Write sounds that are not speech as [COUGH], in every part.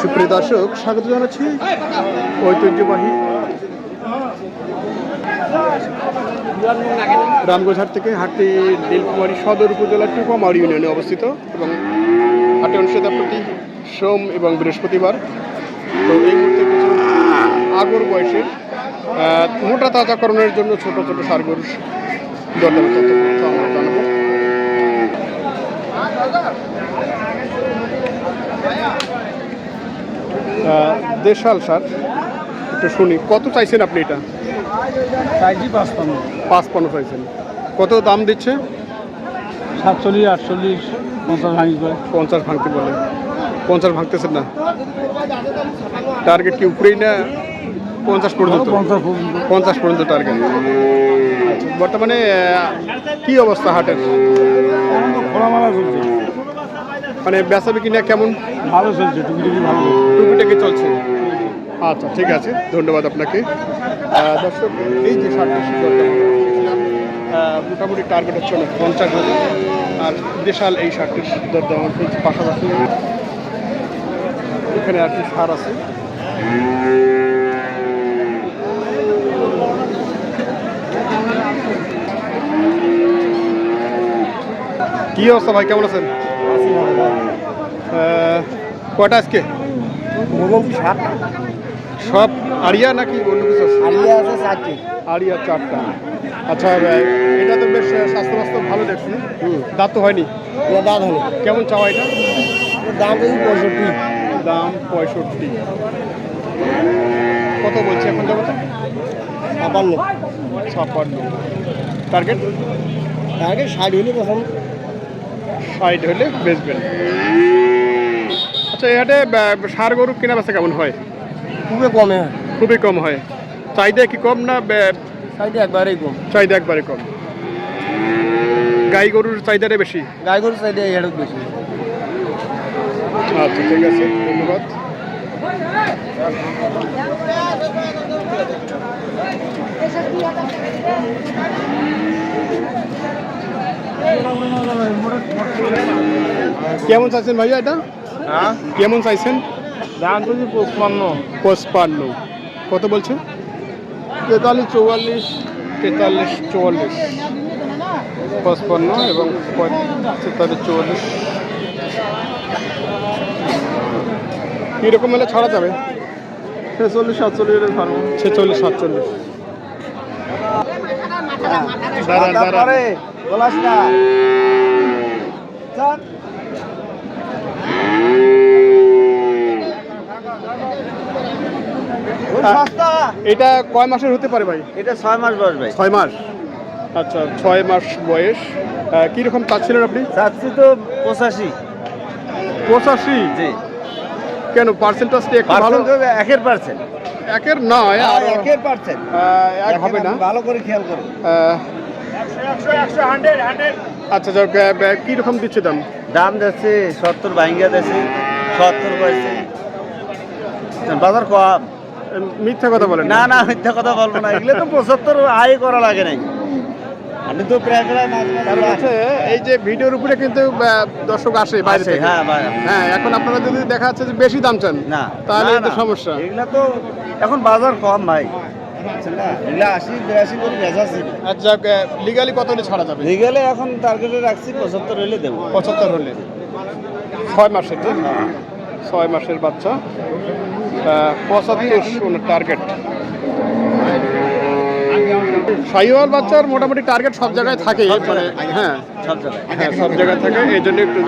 সুপ্রিয় দর্শক, স্বাগত জানাচ্ছি ঐতিহ্যবাহী রামগঞ্জহাট থেকে হাটটি নীলকুমারী সদর উপজেলার টুকুমার ইউনিয়নে অবস্থিত এবং হাটে অনুষ্ঠিত প্রতি সোম এবং বৃহস্পতিবার। তো এই মুহূর্তে কিছু আগর বয়সের মোটা তাজাকরণের জন্য ছোট ছোট সারগরুর দরদাম তথ্য আমরা জানাব আহ, দেশাল সার একটু শুনি কত চাইছেন আপনি এটা? চাইছি পাঁচপান্ন পাঁচ পনেরো চাইছেন। কত দাম দিচ্ছে? সাতচল্লিশ আটচল্লিশ পঞ্চাশ ভাঙি করে পঞ্চাশ ভাঙতে বলে। পঞ্চাশ ভাঙতেছেন না? টার্গেট কি উপরেই না পঞ্চাশ পর্যন্ত? পঞ্চাশ পর্যন্ত। টার্গেট। বর্তমানে কি অবস্থা হাটের? খোলামেলা চলছে। মানে বেচা বিক্রি না কেমন? ভালো চলছে টুকিটুকি ভালো। চলছে। টুপিটাকে চলছে? আচ্ছা ঠিক আছে ধন্যবাদ আপনাকে। দর্শক এই যে ষাটটি মোটামুটি টার্গেট হচ্ছে অনেক পঞ্চাশ হাজার। আর বিশাল এই ষাটটির দরদাম হচ্ছে পাশাপাশি এখানে আর কি সার আছে। কি অবস্থা ভাই কেমন আছেন? কয়টা আজকে? সব আড়িয়া নাকি অন্য কিছু আছে? আছে চারটি। আড়িয়া চারটা। আচ্ছা এটা তো বেশ স্বাস্থ্য বাস্তব ভালো দেখছি। দাঁত তো হয়নি? দাঁত হলো কেমন চাওয়া এটা? দাম পঁয়ষট্টি। দাম পঁয়ষট্টি। কত বলছে এখন জগত ছাপান্ন। ছাপ্পান্ন টার্গেট? আগে ষাট হলে প্রথম। ষাট হলে বেচবেন। আচ্ছা এহাটে সার গরু কেনা বেচা কেমন হয়? খুবই কমে হয়। খুবই কম হয়। চাহিদা কি কম না সাইডে একবারেই কম। চাহিদা একবারে কম? গাই গরুর চাহিদাটা বেশি? গাই গরু সাইডে এর বেশি। আচ্ছা ঠিক আছে ধন্যবাদ। কেমন চাইছেন ভাইয়া এটা? হ্যাঁ? কেমন চাইছেন? দাম তো পঁচপান্ন। পঁচপান্ন। কত বলছেন? তেতাল্লিশ চৌয়াল্লিশ। তেতাল্লিশ চুয়াল্লিশ। পঁচপান্ন এবং তেতাল্লিশ চুয়াল্লিশ। কীরকম হলে ছাড়া যাবে? ছেচল্লিশ সাতচল্লিশ ছাড়বো। ছেচল্লিশ সাতচল্লিশ। দাঁড়ান, দাঁড়ান। বলাস না এটা কয় মাসের হতে পারে ভাই? এটা ছয় মাস বয়স ভাই। ছয় মাস। আচ্ছা ছয় মাস বয়স। কীরকম চাচ্ছিলেন আপনি? চাচ্ছি তো পঁচাশি। পঁচাশি? জি। কেন পার্সেন্টেজটি একটু ভালো? একের পার্সেন্ট একের নয় আর একের পার্সেন্ট এক হবে না। ভালো করে খেয়াল করো আহ, আচ্ছা যাক আহ, কি রকম দিচ্ছে দাম? দাম যাচ্ছে সত্তর ভাঙ্গা যাচ্ছে সত্তর পাইছে বাজার কম। মিথ্যা কথা বলেন না। না মিথ্যা কথা বলব না। এগুলো তো পঁচাত্তর আয় করা লাগে নাই। আমি তো প্রায় হচ্ছে এই যে ভিডিওর উপরে কিন্তু দর্শক আসে বাইরে থেকে। হ্যাঁ ভাই হ্যাঁ এখন আপনারা যদি দেখা যাচ্ছে যে বেশি দাম চান না। তাহলে না, সমস্যা। এগুলা তো এখন বাজার কম ভাই। আচ্ছা লিগালি কত হলে ছাড়া যাবে? লিগেলে এখন টার্গেটে রাখছি পঁচাত্তর হলে দেবো। পঁচাত্তর হলে। ছয় মাসের যে ছয় মাসের বাচ্চা। পঁচাত্তর টার্গেট বাচ্চার মোটামুটি টার্গেট সব জায়গায় থাকে। মানে হ্যাঁ। সব জায়গায়। হ্যাঁ সব জায়গায় থাকে। এই জন্য একটু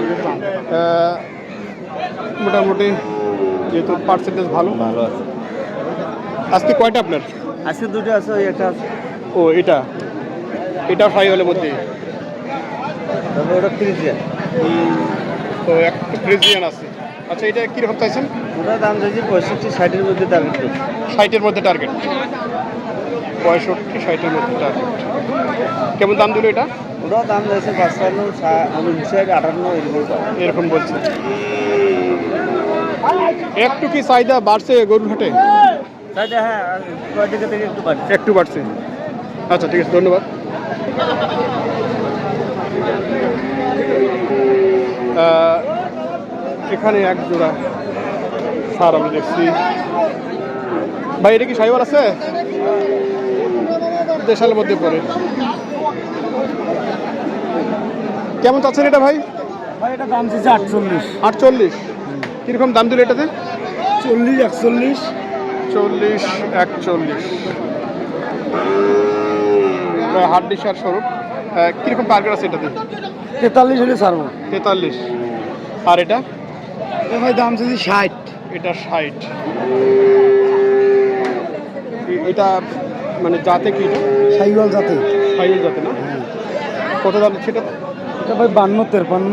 মোটামুটি যেহেতু পার্সেন্টেজ ভালো। ভালো আছে। আজকে কয়টা আপনার? আজকে দুটো আছে ওই একটা আছে। ও এটা। এটা সাইওয়ালের মধ্যে তবে ওটা তিরিশ তো একটা ফ্রিজিয়ান আছে। আচ্ছা এটা কীরকম চাইছেন? ওটা দাম চাইছি পঁয়ষট্টি ষাটের মধ্যে টার্গেট ষাটের মধ্যে টার্গেট পঁয়ষট্টি ষাটের মধ্যে টার্গেট কেমন দাম দিল এটা? ওটাও দাম চাইছে পাঁচপান্ন উনষাট আটান্ন এরকম। এরকম বলছে। একটু কি চাহিদা বাড়ছে গরুর হাটে? তাইলে হ্যাঁ থেকে একটু বাড়ছে। একটু বাড়ছে। আচ্ছা ঠিক আছে ধন্যবাদ। এখানে এক জোড়া সার আমরা দেখছি। ভাই এটা কি সাইবার আছে? দেশালের মধ্যে পড়ে। কেমন চাচ্ছেন এটা ভাই? ভাই এটা দাম দিচ্ছে আটচল্লিশ। আটচল্লিশ। কীরকম দাম দিল এটাতে? চল্লিশ একচল্লিশ। চল্লিশ একচল্লিশ। হাড্ডি সার স্বরূপ। কীরকম টার্গেট আছে এটাতে তেতাল্লিশ হলে ছাড়বো। তেতাল্লিশ। আর এটা? এ ভাই দাম দিচ্ছে ষাট। এটা ষাট। এটা মানে জাতে কি সাইওয়াল জাতে। সাইল জাতে না? কত দাম এটা? এটা ভাই বান্ন তেরপান্ন।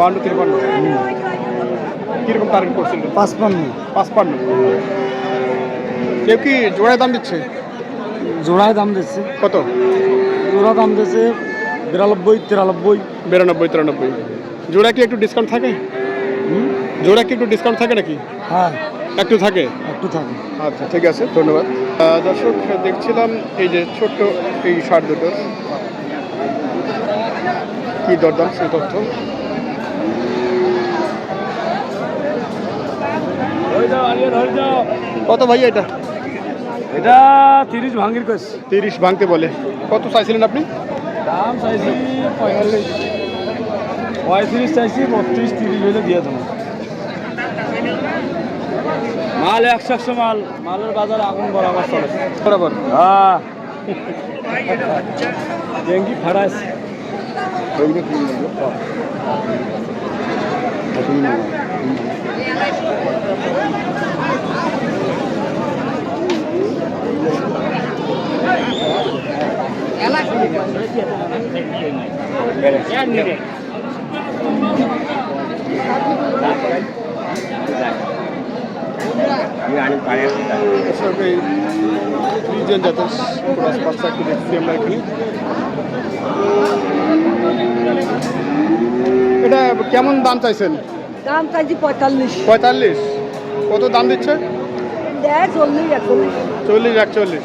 বান্ন তিরপান্ন। কীরকম টার্গেট করছিল পাঁচপান্ন। পাঁচপান্ন। কেউ কি জোড়ায় দাম দিচ্ছে? জোড়ায় দাম দিচ্ছে। কত? জোড়া দাম দিচ্ছে বিরানব্বই তিরানব্বই। বিরানব্বই তিরানব্বই। জোড়া কি একটু ডিসকাউন্ট থাকে? জোড়া কি একটু ডিসকাউন্ট থাকে নাকি? হ্যাঁ। একটু থাকে? একটু থাকে। আচ্ছা ঠিক আছে ধন্যবাদ। দর্শক দেখছিলাম এই যে ছোট্ট এই সার দুটো কি দরদাম সেই তথ্য। কত ভাই এটা? এটা তিরিশ ভাঙ্গির কেস তিরিশ ভাঙতে বলে। কত চাইছিলেন আপনি? দাম চাইছি পঁয়তাল্লিশ। পঁয়ত্রিশ চাইছি বত্রিশ তিরিশ হলে দিয়ে দেবো। মাল একশো একশো মাল। মালের বাজার আগুন বরাবর চলে। বরাবর? হ্যাঁ ডেঙ্গি ফাড়াস [LAUGHS] ফ্রিজেন জাতের ক্রস বাচ্চা একটু দেখছি আমরা এখানে এটা কেমন দাম চাইছেন? দাম চাইছি পঁয়তাল্লিশ। পঁয়তাল্লিশ। কত দাম দিচ্ছে? চল্লিশ একচল্লিশ। চল্লিশ একচল্লিশ।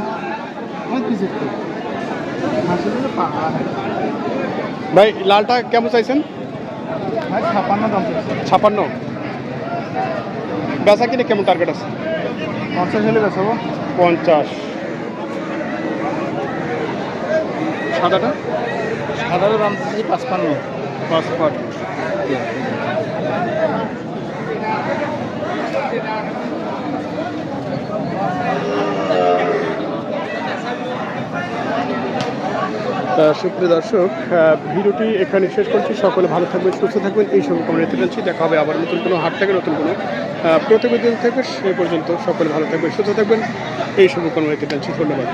ভাই লালটা কেমন চাইছেন? ছাপান্ন দাম ছাপান্ন। বেচা কিনে কেমন টার্গেট আছে? পঞ্চাশ হলে বেসাবো পঞ্চাশ। সাদাটা? সাধারণ দাম চাইছি পাঁচপান্ন। পাঁচ সুপ্রিয় দর্শক ভিডিওটি এখানে শেষ করছি। সকলে ভালো থাকবেন, সুস্থ থাকবেন। এই আমরা নিতে চাচ্ছি দেখা হবে আবার নতুন কোনো হাট থেকে, নতুন কোনো প্রতিবেদন থেকে। সে পর্যন্ত সকলে ভালো থাকবেন, সুস্থ থাকবেন। এই কর্ম নিতে চাচ্ছি ধন্যবাদ।